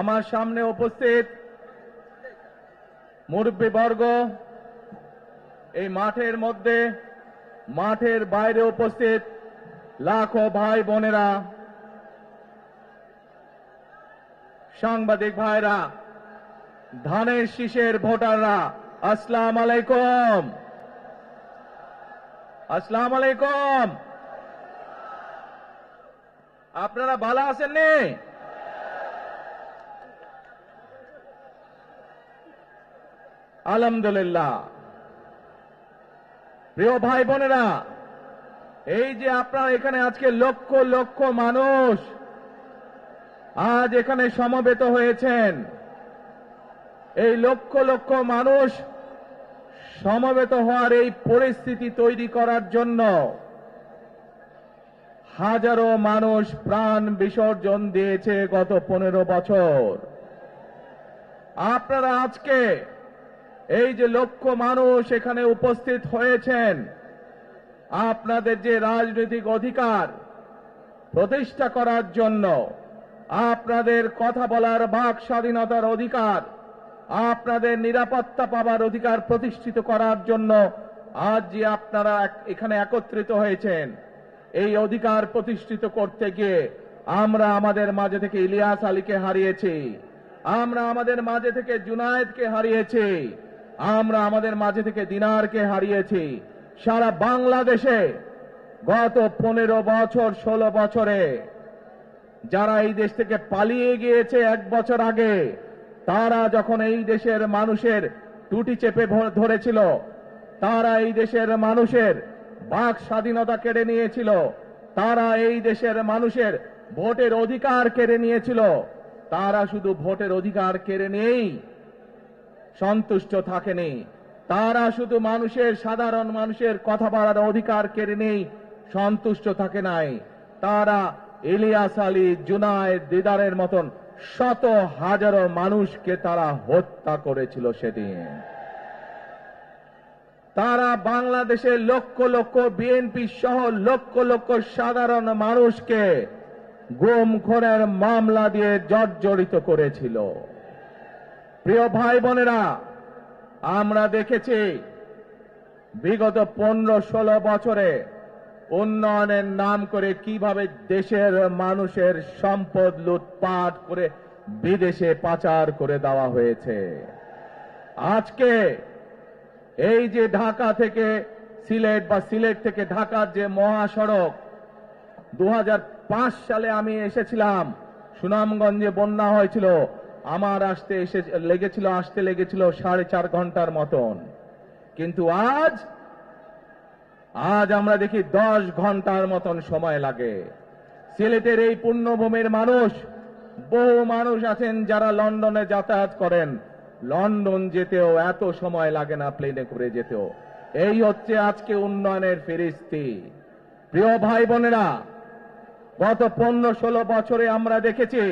আমার সামনে উপস্থিত মুরব্বীবর্গ এই মাঠের মধ্যে, মাঠের বাইরে উপস্থিত লাখো ভাই বোনেরা, সাংবাদিক ভাইরা, ধানের শীষের ভোটাররা, আসসালাম আলাইকুম। আসসালাম আলাইকুম। আপনারা ভালো আছেন নি? আলহামদুলিল্লাহ। প্রিয় ভাই বোনেরা, এই যে আপনারা এখানে আজকে লক্ষ লক্ষ মানুষ আজ এখানে সমবেত হয়েছেন, এই লক্ষ লক্ষ মানুষ সমবেত হওয়ার এই পরিস্থিতি তৈরি করার জন্য হাজারো মানুষ প্রাণ বিসর্জন দিয়েছে গত পনেরো বছর। আপনারা আজকে এই যে লক্ষ মানুষ এখানে উপস্থিত হয়েছেন, আপনাদের যে রাজনৈতিক অধিকার প্রতিষ্ঠা করার জন্য, আপনাদের কথা বলার বাক স্বাধীনতার অধিকার, আপনাদের নিরাপত্তা পাবার অধিকার প্রতিষ্ঠিত করার জন্য আজ যে আপনারা এখানে একত্রিত হয়েছেন, এই অধিকার প্রতিষ্ঠিত করতে গিয়ে আমরা আমাদের মাঝে থেকে ইলিয়াস আলীকে হারিয়েছি, আমরা আমাদের মাঝে থেকে জুনায়েদকে হারিয়েছি। আমরা আমাদের মাঝে থেকে দিনারকে হারিয়েছি। সারা বাংলাদেশে গত পনেরো বছর, ষোলো বছরে যারা এই দেশ থেকে পালিয়ে গিয়েছে এক বছর আগে, তারা যখন এই দেশের মানুষের টুটি চেপে ধরেছিল, তারা এই দেশের মানুষের বাক স্বাধীনতা কেড়ে নিয়েছিল, তারা এই দেশের মানুষের ভোটের অধিকার কেড়ে নিয়েছিল, তারা শুধু ভোটের অধিকার কেড়ে নিয়েই সন্তুষ্ট থাকেনি। তারা শুধু মানুষের, সাধারণ মানুষের কথা বলার অধিকার কেড়ে নেই, সন্তুষ্ট থাকে নাই। তারা ইলিয়াস আলী জুনায়েদ দিদারের মতন শত হাজারো মানুষকে তারা হত্যা করেছিল সেদিন। তারা বাংলাদেশের লক্ষ লক্ষ বিএনপি সহ লক্ষ লক্ষ সাধারণ মানুষকে গুম, খুনের মামলা দিয়ে জর্জরিত করেছিল। প্রিয় ভাই বোনেরা, আমরা দেখেছি বিগত পনেরো ষোলো বছরে উন্নয়নের নাম করে কীভাবে দেশের মানুষের সম্পদ লুটপাট করে বিদেশে পাচার করে দেওয়া হয়েছে। আজকে এই যে ঢাকা থেকে সিলেট বা সিলেট থেকে ঢাকার যে মহাসড়ক দু হাজার পাঁচ সালে আমি এসেছিলাম, সুনামগঞ্জে বন্যা হয়েছিল। আমার আসতে এসে লেগেছিল, আসতে লেগেছিল সাড়ে চার ঘণ্টার মতন। কিন্তু আজ আজ আমরা দেখি দশ ঘণ্টার মতন সময় লাগে। সিলেটের এই পুণ্যভূমির মানুষ, বহু মানুষ আছেন যারা লন্ডনে যাতায়াত করেন। লন্ডন যেতেও এত সময় লাগে না প্লেনে করে যেতেও। এই হচ্ছে আজকে উন্নয়নের ফিরিস্তি। প্রিয় ভাই বোনেরা, গত পনেরো ষোলো বছরে আমরা দেখেছি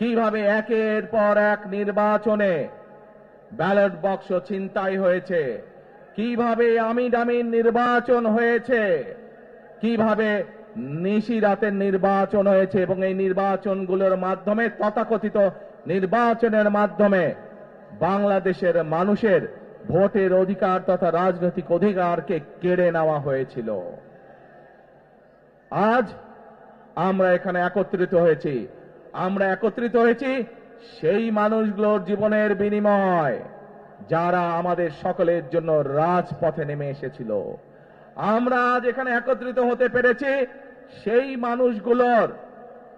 কীভাবে একের পর এক নির্বাচনে ব্যালট বক্স ছিনতাই হয়েছে? কীভাবে আমি দামির নির্বাচন হয়েছে? কীভাবে নিশি রাতের নির্বাচন হয়েছে এবং এই নির্বাচনগুলোর মাধ্যমে তথাকথিত নির্বাচনের মাধ্যমে বাংলাদেশের মানুষের ভোটের অধিকার তথা রাজনৈতিক অধিকারকে কেড়ে নেওয়া হয়েছিল। আজ আমরা এখানে একত্রিত হয়েছি। আমরা একত্রিত হয়েছি সেই মানুষগুলোর জীবনের বিনিময়, যারা আমাদের সকলের জন্য রাজপথে নেমে এসেছিল। আমরা আজ এখানে একত্রিত হতে পেরেছি সেই মানুষগুলোর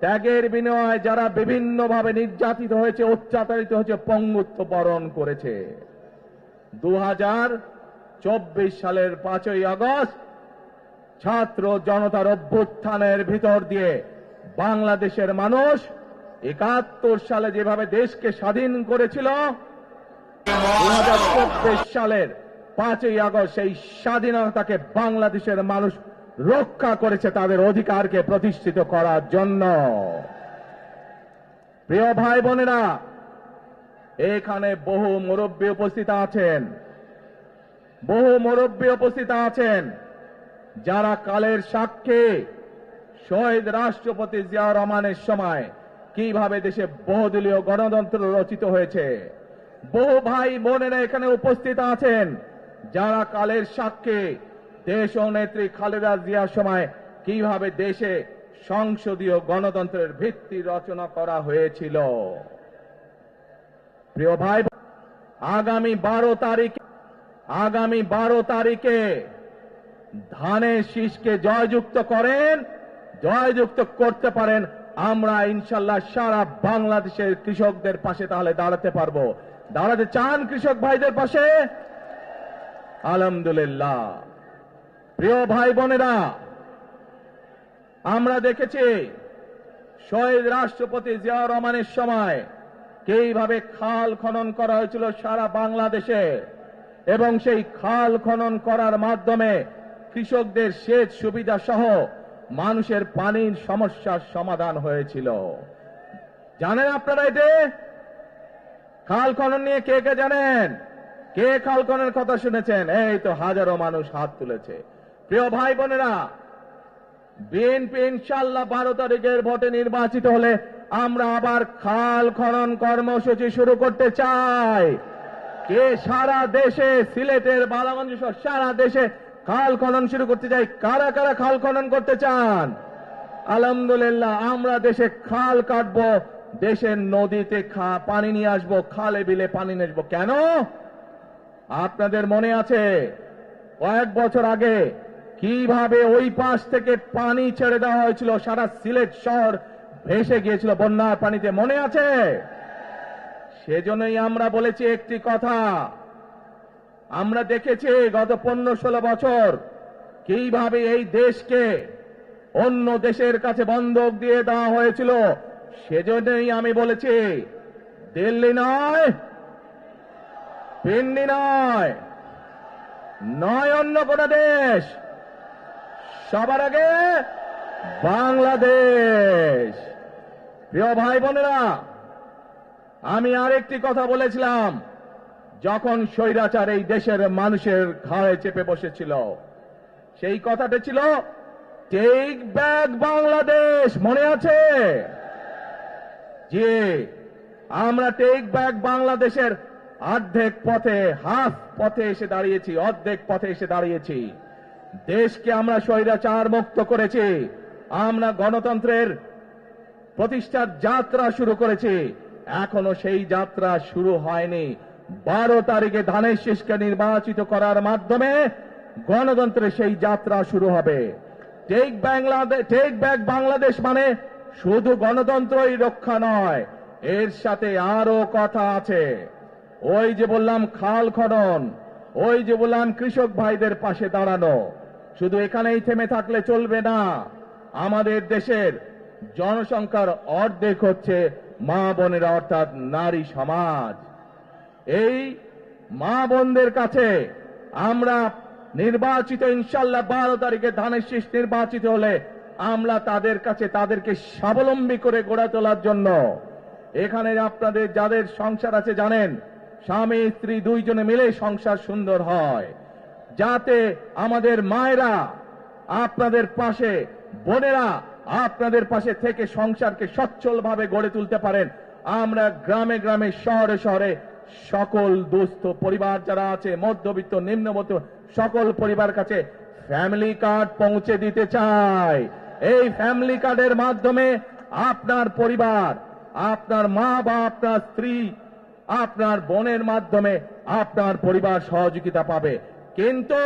ত্যাগের বিনিময়ে যারা বিভিন্নভাবে নির্যাতিত হয়েছে, অত্যাচারিত হয়েছে, পঙ্গুত্ব বরণ করেছে। দু চব্বিশ সালের পাঁচই আগস্ট ছাত্র জনতার অভ্যুত্থানের ভিতর দিয়ে বাংলাদেশের মানুষ একাত্তর সালে যেভাবে দেশকে স্বাধীন করেছিল দু সালের পাঁচই আগস্ট সেই স্বাধীনতাকে বাংলাদেশের মানুষ রক্ষা করেছে তাদের অধিকারকে প্রতিষ্ঠিত করার জন্য। প্রিয় ভাই বোনেরা, এখানে বহু মুরব্বী উপস্থিত আছেন। বহু মুরব্বী উপস্থিত আছেন। যারা কালের সাক্ষী, শহীদ রাষ্ট্রপতি জিয়া রহমানের সময় কীভাবে দেশে বহুদলীয় গণতন্ত্র রচিত হয়েছে? বহু ভাই বোনেরা এখানে উপস্থিত আছেন। যারা কালের সাক্ষী, দেশ ও নেত্রী খালেদা জিয়ার সময় কীভাবে দেশে সংসদীয় গণতন্ত্রের ভিত্তি রচনা করা হয়েছিল। প্রিয় ভাই, আগামী বারো তারিখে, আগামী বারো তারিখে ধানের শীষকে জয়যুক্ত করেন, জয়যুক্ত করতে পারেন আমরা ইনশাল্লাহ সারা বাংলাদেশের কৃষকদের পাশে তাহলে দাঁড়াতে পারব। দাঁড়াতে চান কৃষক ভাইদের পাশে? আলহামদুলিল্লাহ। প্রিয় ভাই বোনেরা, আমরা দেখেছি শহীদ রাষ্ট্রপতি জিয়াউর রহমানের সময় কীভাবে খাল খনন করা হয়েছিল সারা বাংলাদেশে এবং সেই খাল খনন করার মাধ্যমে কৃষকদের সেচ সুবিধা সহ মানুষের পানির সমস্যার সমাধান হয়েছিল। জানেন আপনারা এতে খাল খনন নিয়ে কে কে জানেন? কে খাল খননের কথা শুনেছেন? এই তো হাজারো মানুষ হাত তুলেছে। প্রিয় ভাই বোনেরা, বিএনপি ইনশাল্লাহ বারো তারিখের ভোটে নির্বাচিত হলে আমরা আবার খাল খনন কর্মসূচি শুরু করতে চাই। কে সারা দেশে, সিলেটের বালাগঞ্জ সারা দেশে খাল খনন শুরু করতে চাই। কারা কারা খাল খনন করতে চান? আলহামদুলিল্লাহ, আমরা দেশে খাল কাটবো, দেশের নদীতে পানি নিয়ে আসব, খালে বিলে পানি নিয়ে আসব। কেন? আপনাদের মনে আছে, কয়েক বছর আগে কীভাবে ওই পাশ থেকে পানি ছেড়ে দেওয়া হয়েছিল? সারা সিলেট শহর ভেসে গিয়েছিল বন্যার পানিতে। মনে আছে? সেজন্যই আমরা বলেছি একটি কথা আমরা দেখেছি গত পনেরো ষোলো বছর কীভাবে এই দেশকে অন্য দেশের কাছে বন্ধক দিয়ে দেওয়া হয়েছিল, সেজন্যই আমি বলেছি, দিল্লি নয়, পিন্ডি নয় নয় অন্য কোন দেশ, সবার আগে বাংলাদেশ। প্রিয় ভাই বোনেরা, আমি আরেকটি কথা বলেছিলাম। যখন স্বৈরাচার এই দেশের মানুষের ঘাড়ে চেপে বসেছিল, সেই কথাটা ছিল টেক ব্যাক বাংলাদেশ মনে আছে? যে আমরা টেক ব্যাক বাংলাদেশের অর্ধেক পথে হাফ পথে এসে দাঁড়িয়েছি, অর্ধেক পথে এসে দাঁড়িয়েছি। দেশকে আমরা স্বৈরাচার মুক্ত করেছি, আমরা গণতন্ত্রের প্রতিষ্ঠার যাত্রা শুরু করেছি, এখনও সেই যাত্রা শুরু হয়নি। বারো তারিখে ধানের শীষকে নির্বাচিত করার মাধ্যমে গণতন্ত্রের সেই যাত্রা শুরু হবে। Take Bangladesh take back Bangladesh মানে শুধু গণতন্ত্রই রক্ষা নয়, এর সাথে আরও কথা আছে। ওই যে বললাম খাল খনন, ওই যে বললাম কৃষক ভাইদের পাশে দাঁড়ানো, শুধু এখানেই থেমে থাকলে চলবে না। আমাদের দেশের জনসংখ্যার অর্ধেক হচ্ছে মা বোনেরা, অর্থাৎ নারী সমাজ। এই মা বোনদের কাছে আমরা নির্বাচিত ইনশাল্লাহ বারো তারিখে ধানের শীষ নির্বাচিত হলে আমরা তাদের কাছে তাদেরকে স্বাবলম্বী করে গড়ে তোলার জন্য। এখানে আপনাদের যাদের সংসার আছে জানেন, স্বামী, স্ত্রী দুইজনে মিলে সংসার সুন্দর হয়। যাতে আমাদের মায়েরা, আপনাদের পাশে বোনেরা আপনাদের পাশে থেকে সংসারকে সচ্ছলভাবে গড়ে তুলতে পারেন। আমরা গ্রামে গ্রামে, শহরে শহরে সকল দুস্থ পরিবার যারা আছে, মধ্যবিত্ত নিম্নবিত্ত সকল পরিবার কাছে ফ্যামিলি কার্ড পৌঁছে দিতে চাই। এই ফ্যামিলি কার্ডের মাধ্যমে আপনার পরিবার, আপনার মা বা আপনার স্ত্রী, আপনার বোনের মাধ্যমে আপনার পরিবার সহযোগিতা পাবে। কিন্তু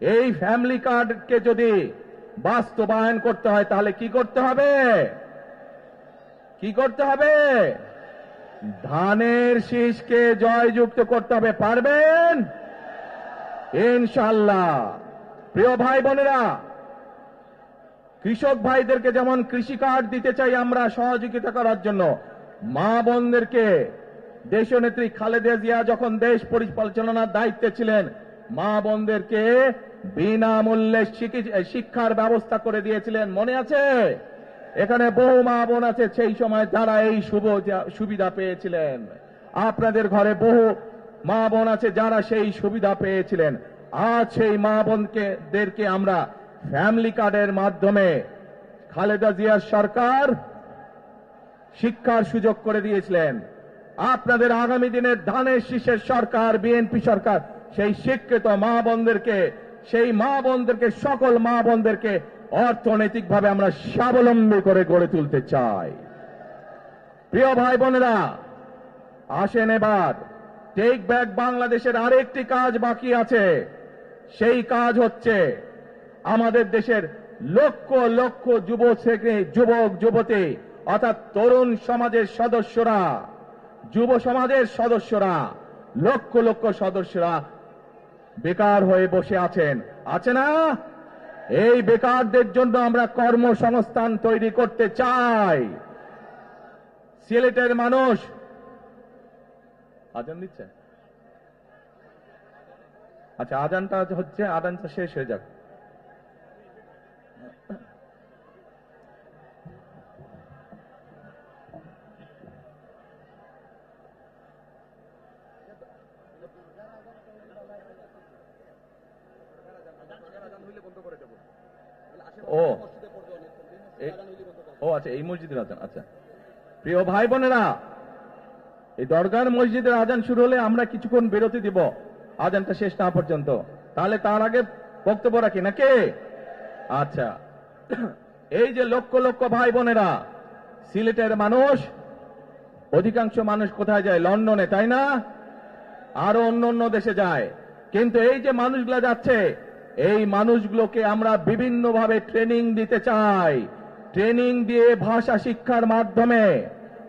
এই ফ্যামিলি কার্ডকে যদি বাস্তবায়ন করতে হয়, তাহলে কি করতে হবে? কি করতে হবে? ধানের শীষকে জয়যুক্ত করতে হবে, পারবেন? ইনশাল্লাহ প্রিয় ভাই বোনেরা, কৃষক ভাইদেরকে যেমন কৃষি কার্ড দিতে চাই আমরা সহযোগিতা করার জন্য, মা বোনদেরকে দেশনেত্রী খালেদা জিয়া যখন দেশ পরিচালনার দায়িত্বে ছিলেন, মা বোনদেরকে বিনামূল্যে শিক্ষার ব্যবস্থা করে দিয়েছিলেন, মনে আছে? এখানে বহু মা বোন আছে, সেই সময় যারা এই সুবিধা পেয়েছিলেন। আপনাদের ঘরে বহু মা বোন আছে যারা সেই সুবিধা পেয়েছিলেন। আজ সেই মা বোনকে, দেরকে আমরা ফ্যামিলি কার্ডের মাধ্যমে খালেদা জিয়ার সরকার শিক্ষার সুযোগ করে দিয়েছিলেন। আপনাদের আগামী দিনের ধানের শীষের সরকার বিএনপি সরকার, সেই শিক্ষিত মা বোনদেরকে, সেই মা বোনদেরকে, সকল মা বোনদেরকে অর্থনৈতিকভাবে আমরা স্বাবলম্বী করে গড়ে তুলতে চাই। প্রিয় ভাই বোনেরা, আসেন এবার। টেক ব্যাক বাংলাদেশের আরেকটি কাজ বাকি আছে। সেই কাজ হচ্ছে আমাদের দেশের লক্ষ লক্ষ যুব থেকে যুবক, যুবতী, অর্থাৎ তরুণ সমাজের সদস্যরা, যুব সমাজের সদস্যরা, লক্ষ লক্ষ সদস্যরা বেকার হয়ে বসে আছেন। আছে না? এই বেকারদের জন্য আমরা কর্মসংস্থান তৈরি করতে চাই। সিলেটের মানুষ, আজান দিচ্ছে? আচ্ছা আজানটা হচ্ছে, আজানটা শেষ হয়ে যাক। ও। ও আচ্ছা এই মসজিদের আজান আচ্ছা। প্রিয় ভাই বোনেরা এই দরগার মসজিদের আজান শুরু হলে আমরা কিছুক্ষণ বিরতি দিব। আজানটা শেষ না পর্যন্ত। তাহলে তার আগে বক্তব্য রাখি, নাকি? আচ্ছা। এই যে লক্ষ লক্ষ ভাই বোনেরা সিলেটের মানুষ, অধিকাংশ মানুষ কোথায় যায়? লন্ডনে, তাই না? আরও অন্য অন্য দেশে যায়। কিন্তু এই যে মানুষগুলা যাচ্ছে এই মানুষগুলোকে আমরা বিভিন্নভাবে ট্রেনিং দিতে চাই। ট্রেনিং দিয়ে ভাষা শিক্ষার মাধ্যমে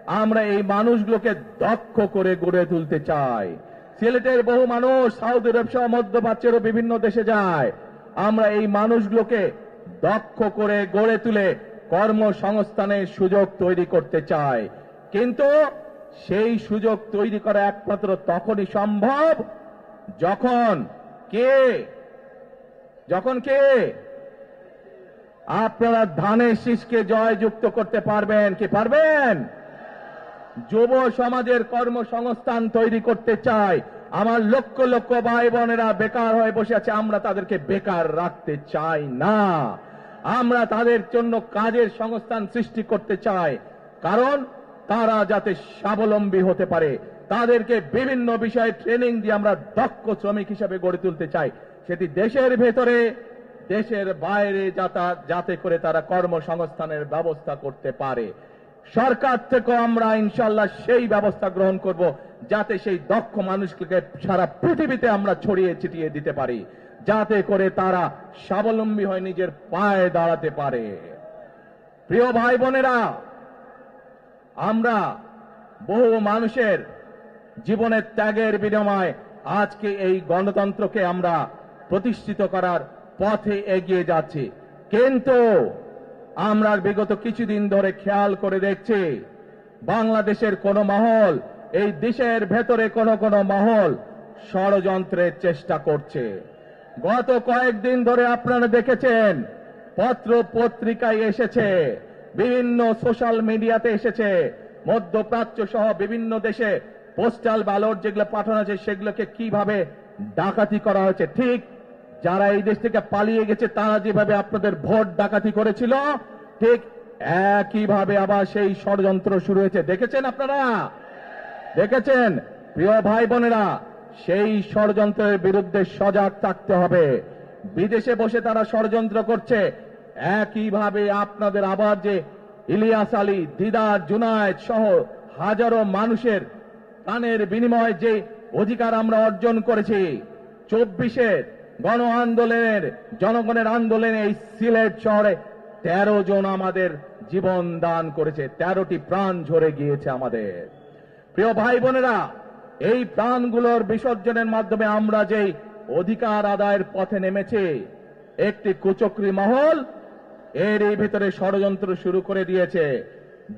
আমরা এই মানুষগুলোকে দক্ষ করে গড়ে তুলতে চাই। সিলেটের বহু মানুষ সাউদি আরব সহ মধ্যপ্রাচ্যেরও বিভিন্ন দেশে যায়। আমরা এই মানুষগুলোকে দক্ষ করে গড়ে তুলে কর্মসংস্থানের সুযোগ তৈরি করতে চাই। কিন্তু সেই সুযোগ তৈরি করা একমাত্র তখনই সম্ভব যখন কে যখন কে? আপনারা ধানের শীষকে জয়যুক্ত করতে পারবেন, কি পারবেন? যুব সমাজের কর্মসংস্থান তৈরি করতে চাই। আমার লক্ষ লক্ষ ভাই বোনেরা বেকার হয়ে বসে আছে, আমরা তাদেরকে বেকার রাখতে চাই না। আমরা তাদের জন্য কাজের সংস্থান সৃষ্টি করতে চাই। কারণ তারা যাতে স্বাবলম্বী হতে পারে, তাদেরকে বিভিন্ন বিষয়ে ট্রেনিং দিয়ে আমরা দক্ষ শ্রমিক হিসেবে গড়ে তুলতে চাই। সেটি দেশের ভেতরে, দেশের বাইরে যাতা, যাতে করে তারা কর্মসংস্থানের ব্যবস্থা করতে পারে। সরকার থেকে আমরা ইনশাল্লাহ সেই ব্যবস্থা গ্রহণ করব, যাতে সেই দক্ষ মানুষকে সারা পৃথিবীতে আমরা ছড়িয়ে ছিটিয়ে দিতে পারি, যাতে করে তারা স্বাবলম্বী হয়ে নিজের পায়ে দাঁড়াতে পারে। প্রিয় ভাই বোনেরা, আমরা বহু মানুষের জীবনের ত্যাগের বিনিময়ে আজকে এই গণতন্ত্রকে আমরা প্রতিষ্ঠিত করার পথে এগিয়ে যাচ্ছে। কিন্তু আমরা বিগত কিছুদিন ধরে খেয়াল করে দেখছি, বাংলাদেশের কোন মহল, এই দেশের ভেতরে কোন কোন মহল ষড়যন্ত্রের চেষ্টা করছে। গত কয়েকদিন ধরে আপনারা দেখেছেন, পত্র পত্রিকায় এসেছে, বিভিন্ন সোশ্যাল মিডিয়াতে এসেছে, মধ্যপ্রাচ্য সহ বিভিন্ন দেশে পোস্টাল ব্যালট যেগুলো পাঠানো আছে সেগুলোকে কীভাবে ডাকাতি করা হয়েছে, ঠিক যারা এই দেশ থেকে পালিয়ে গেছে, তারা যেভাবে আপনাদের ভোট ডাকাতি করেছিল, ঠিক একইভাবে আবার সেই ষড়যন্ত্র শুরু হয়েছে। দেখেছেন আপনারা? দেখেছেন? প্রিয় ভাই বোনেরা, সেই ষড়যন্ত্রের বিরুদ্ধে সজাগ থাকতে হবে। বিদেশে বসে তারা ষড়যন্ত্র করছে। একইভাবে আপনাদের আবার যে ইলিয়াস আলী, দিদার জুনায়দ সহ হাজারো মানুষের প্রাণের বিনিময়ে যে অধিকার আমরা অর্জন করেছি, চব্বিশের গণ আন্দোলনের, জনগণের আন্দোলনে এই সিলেট শহরে তেরো জন আমাদের জীবন দান করেছে, তেরোটি প্রাণ ঝরে গিয়েছে আমাদের। প্রিয় ভাই বোনেরা, এই প্রাণগুলোর বিসর্জনের মাধ্যমে আমরা যেই অধিকার আদায়ের পথে নেমেছি, একটি কুচক্রী মহল এর এই ভেতরে ষড়যন্ত্র শুরু করে দিয়েছে।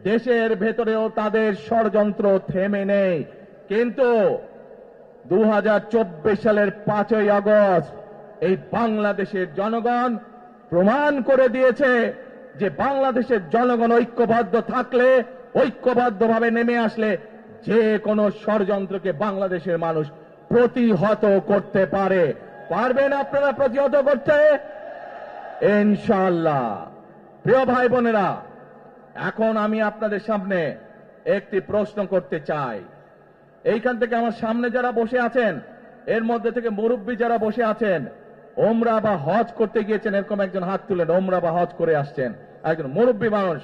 দেশের ভেতরেও তাদের ষড়যন্ত্র থেমে নেই। কিন্তু দু হাজার চব্বিশ সালের পাঁচই আগস্ট এই বাংলাদেশের জনগণ প্রমাণ করে দিয়েছে যে বাংলাদেশের জনগণ ঐক্যবদ্ধ থাকলে, ঐক্যবদ্ধভাবে নেমে আসলে যে কোনো ষড়যন্ত্রকে বাংলাদেশের মানুষ প্রতিহত করতে পারে। পারবেন আপনারা প্রতিহত করতে? ইনশাল্লাহ প্রিয় ভাই বোনেরা, এখন আমি আপনাদের সামনে একটি প্রশ্ন করতে চাই। এইখান থেকে আমার সামনে যারা বসে আছেন, এর মধ্যে থেকে মুরব্বী যারা বসে আছেন ওমরা বা হজ করতে গিয়েছেন, এরকম একজন হাত তুলেন ওমরা বা হজ করে আসছেন। একজন মুরব্বী মানুষ,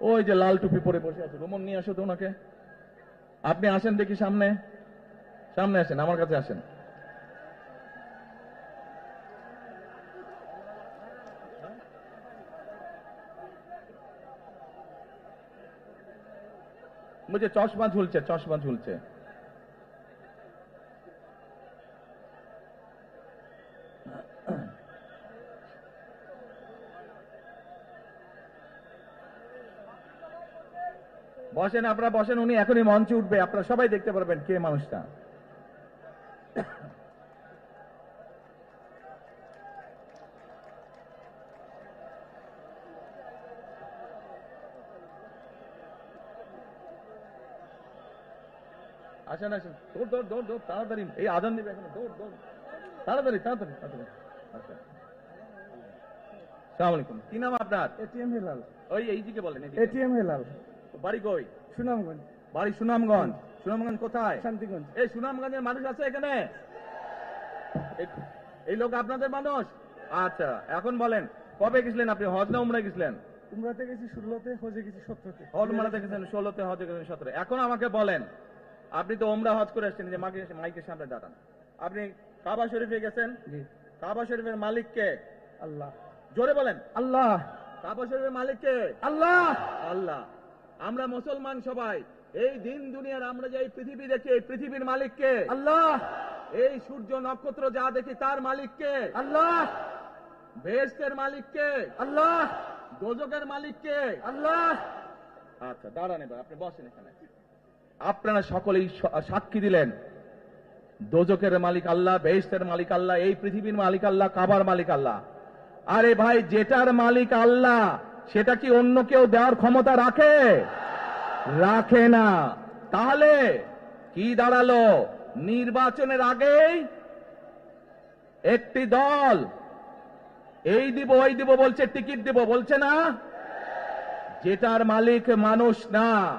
ওই যে লাল টুপি পরে বসে আছে, রুমন নিয়ে আসো তো ওনাকে। আপনি আসেন দেখি সামনে। সামনে আসেন, আমার কাছে আসেন। মুঝে চশমা ঝুলছে চশমা ঝুলছে। বসেন আপনারা বসেন উনি এখনই মঞ্চে উঠবে। আপনারা সবাই দেখতে পারবেন কে মানুষটা। আসেন আসেন। দৌড় দৌড় দৌড় দৌড় তাড়াতাড়ি। এই আদান দিবে এখন দৌড় দৌড়। তাড়াতাড়ি তাড়াতাড়ি তাড়াতাড়ি। আচ্ছা। সালাম আলাইকুম। কি নাম আপনার? এটিএম হেলাল। ওই এই এইদিকে বলেন। এটিএম হেলাল। বাড়ি কই? সুনামগঞ্জ। বাড়ি সুনামগঞ্জ। সুনামগঞ্জ কোথায়? শান্তিগঞ্জ। এই সুনামগঞ্জের মানুষ আছে এখানে? এই- লোক আপনাদের মানুষ? আচ্ছা এখন বলেন কবে গেছিলেন আপনি? হজ না উমরা গেছিলেন? উমরাতে গেছি ষোলোতে হজে গেছি সতেরোতে। হজ উমরাতে গেছেন ষোলোতে হজে গেছেন সতেরো। এখন আমাকে বলেন আপনি তো ওমরা হজ করে আসছেন যে মাকে মাইকের সামনে দাঁড়ান। আপনি কাবা শরীফে গেছেন? কাবা শরীফের মালিক কে? আল্লাহ। জোরে বলেন। আল্লাহ। কাবা শরীফের মালিক কে? আল্লাহ। আল্লাহ। আমরা মুসলমান সবাই এই দিন দুনিয়ার আমরা যে এই পৃথিবী দেখি এই পৃথিবীর মালিককে। আল্লাহ! এই সূর্য নক্ষত্র যা দেখি তার মালিককে। আল্লাহ! বেহেস্তের মালিককে। আল্লাহ! দোজকের মালিক কে আল্লাহ! আচ্ছা দাঁড়ান এবার আপনি বসেন এখানে। আপনারা সকলেই সাক্ষী দিলেন দোজকের মালিক আল্লাহ বেহেস্তের মালিক আল্লাহ এই পৃথিবীর মালিক আল্লাহ কাবার মালিক আল্লাহ। আরে ভাই যেটার মালিক আল্লাহ সেটা কি অন্য কেউ দেওয়ার ক্ষমতা রাখে? রাখে না। তাহলে কি দাঁড়াল? নির্বাচনের আগেই একটি দল এই দিব, ওই দিব, বলছে, টিকিট দিব, বলছে না? যেটার মালিক মানুষ না,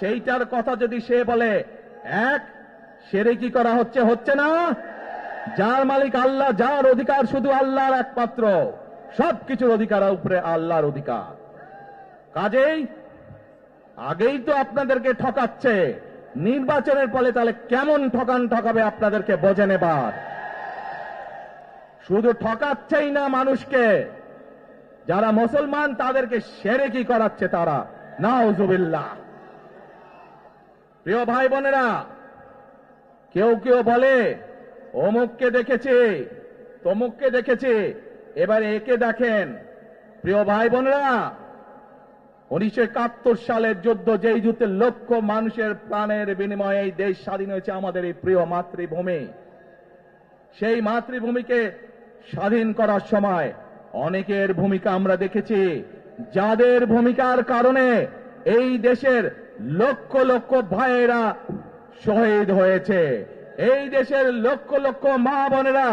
সেইটার কথা যদি সে বলে, এক, সেরে কি করা হচ্ছে হচ্ছে না? যার মালিক আল্লাহ, যার অধিকার শুধু আল্লাহর একমাত্র। সবকিছুর অধিকার উপরে আল্লাহর অধিকার। কাজেই আগেই তো আপনাদেরকে ঠকাচ্ছে। নির্বাচনের ফলে তাহলে কেমন ঠকান ঠকাবে আপনাদেরকে বোঝে নেবার। শুধু ঠকাচ্ছেই না মানুষকে, যারা মুসলমান তাদেরকে সেরে কি করাচ্ছে তারা? নাউজুবিল্লাহ। প্রিয় ভাই বোনেরা, কেউ কেউ বলে, অমুককে দেখেছে, তমুককে দেখেছে। এবার একে দেখেন। প্রিয় ভাই বোনেরা উনিশশো একাত্তর সালের যুদ্ধ যেই যুদ্ধে লক্ষ মানুষের প্রাণের বিনিময়ে এই দেশ স্বাধীন হয়েছে আমাদের এই প্রিয় মাতৃভূমি। সেই মাতৃভূমিকে স্বাধীন করার সময় অনেকের ভূমিকা আমরা দেখেছি। যাদের ভূমিকার কারণে এই দেশের লক্ষ লক্ষ ভাইয়েরা শহীদ হয়েছে। এই দেশের লক্ষ লক্ষ মা বোনেরা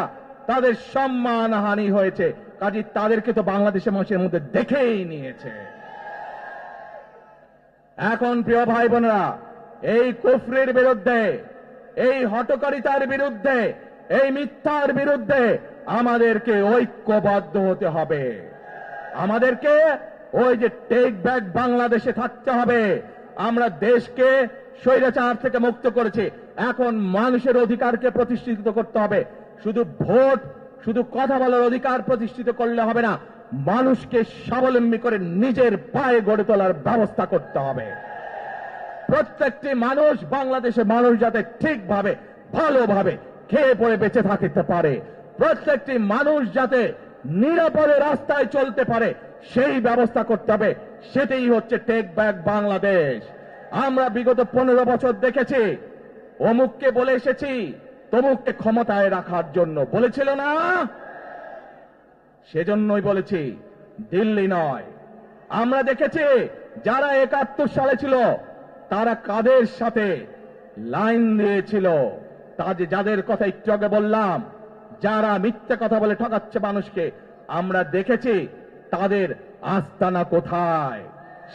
তাদের সম্মান হানি হয়েছে। কাজে তাদেরকে তো বাংলাদেশের মানুষের মধ্যে দেখেই নিয়েছে। এখন প্রিয় ভাই বোনেরা এই কুফরির বিরুদ্ধে, এই হটকারিতার বিরুদ্ধে, এই মিথ্যার বিরুদ্ধে আমাদেরকে ঐক্যবদ্ধ হতে হবে। আমাদেরকে ওই যে টেক ব্যাক বাংলাদেশে থাকতে হবে। আমরা দেশকে স্বৈরাচার থেকে মুক্ত করেছি। এখন মানুষের অধিকারকে প্রতিষ্ঠিত করতে হবে। শুধু ভোট, শুধু কথা বলার অধিকার প্রতিষ্ঠিত করলে হবে না, মানুষকে স্বাবলম্বী করে নিজের পায়ে গড়ে তোলার ব্যবস্থা করতে হবে। প্রত্যেকটি মানুষ বাংলাদেশের মানুষ যাতে ঠিকভাবে, ভালোভাবে খেয়ে পড়ে বেঁচে থাকতে পারে। প্রত্যেকটি মানুষ যাতে নিরাপদে রাস্তায় চলতে পারে, সেই ব্যবস্থা করতে হবে। সেটাই হচ্ছে টেক ব্যাক বাংলাদেশ আমরা বিগত পনেরো বছর দেখেছি, অমুককে বলে এসেছি তমুককে ক্ষমতায় রাখার জন্য বলেছিল না? সেজন্যই বলেছি, দিল্লি নয়। আমরা দেখেছি, যারা একাত্তর সালে ছিল, তারা কাদের সাথে লাইন দিয়েছিল? তাদের যাদের কথা একটু আগে বললাম, যারা মিথ্যে কথা বলে ঠকাচ্ছে মানুষকে, আমরা দেখেছি, তাদের আস্তানা কোথায়?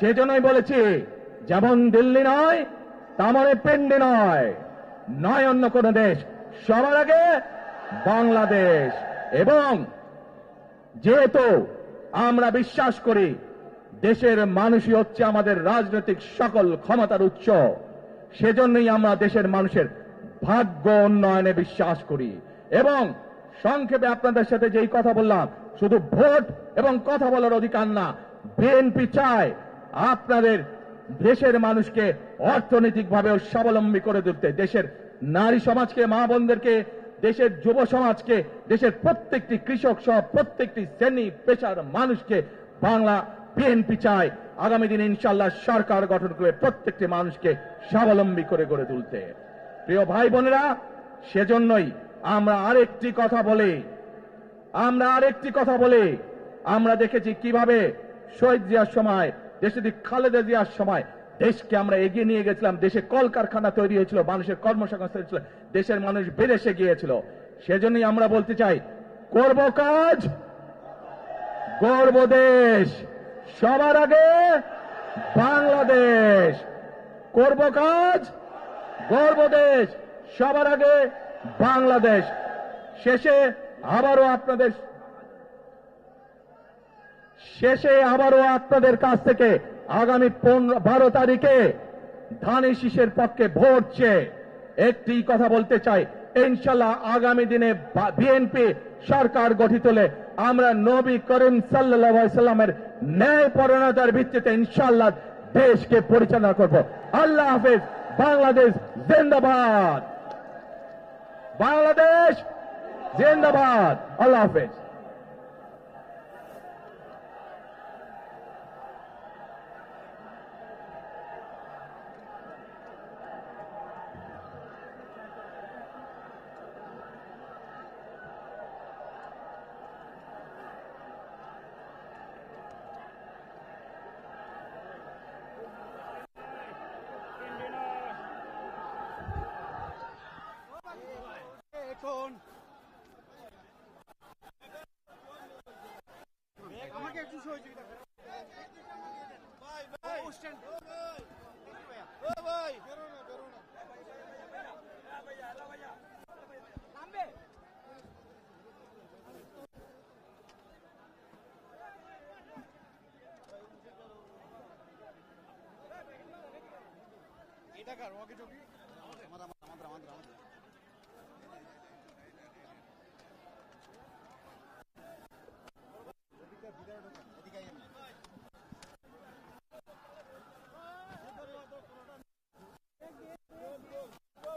সেজন্যই বলেছি, যেমন দিল্লি নয় তেমন পেন্ডি নয়। নয় অন্য কোন দেশ সবার আগে বাংলাদেশ। এবং যেহেতু আমরা বিশ্বাস করি দেশের মানুষই হচ্ছে আমাদের রাজনৈতিক সকল ক্ষমতার উৎস, সেজন্যই আমরা দেশের মানুষের ভাগ্য উন্নয়নে বিশ্বাস করি। এবং সংক্ষেপে আপনাদের সাথে যেই কথা বললাম, শুধু ভোট এবং কথা বলার অধিকার না, বিএনপি চায় আপনাদের দেশের মানুষকে অর্থনৈতিকভাবে স্বাবলম্বী করে তুলতে, দেশের নারী সমাজকে, মা বোনদেরকে, দেশের যুব সমাজকে, দেশের প্রত্যেকটি কৃষক সহ প্রত্যেকটি শ্রেণি, পেশার মানুষকে বাংলা বিএনপি চায়। আগামী দিনে ইনশাল্লাহ সরকার গঠন করে প্রত্যেকটি মানুষকে স্বাবলম্বী করে গড়ে তুলতে। প্রিয় ভাই বোনেরা, সেজন্যই আমরা আরেকটি কথা বলি। আমরা আরেকটি কথা বলি। আমরা দেখেছি কীভাবে শহীদ জিয়ার সময় দেশে খালেদা জিয়ার সময় দেশকে আমরা এগিয়ে নিয়ে গেছিলাম। দেশে কলকারখানা তৈরি হয়েছিল, মানুষের কর্মসংস্থান হয়েছিল, দেশের মানুষ বিদেশে গিয়েছিল। সেজন্যই আমরা বলতে চাই, করব কাজ, গর্ব দেশ। সবার আগে বাংলাদেশ। করব কাজ, গর্ব দেশ। সবার আগে বাংলাদেশ। শেষে আবারও আপনাদের, শেষে আবারও আপনাদের কাছ থেকে আগামী পনেরো, বারো তারিখে ধানি শীষের পক্ষে ভোট চেয়ে একটি কথা বলতে চাই। ইনশাল্লাহ আগামী দিনে বিএনপি সরকার গঠিত হলে আমরা নবী করিম সাল্লাহ সাল্লামের ন্যায় পরণতার ভিত্তিতে ইনশাল্লাহ দেশকে পরিচালনা করব। আল্লাহ হাফেজ। বাংলাদেশ জিন্দাবাদ। বাংলাদেশ জিন্দাবাদ। আল্লাহ হাফেজ এখন আমাকে একটু সহযোগিতা এটা কার? ওকে চকি আমাদের আমাদের আমাদের আমাদের আমাদের এদিকে আইয়েন না। ভাই এদিক দিয়ে তো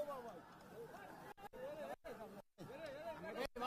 এই ভাই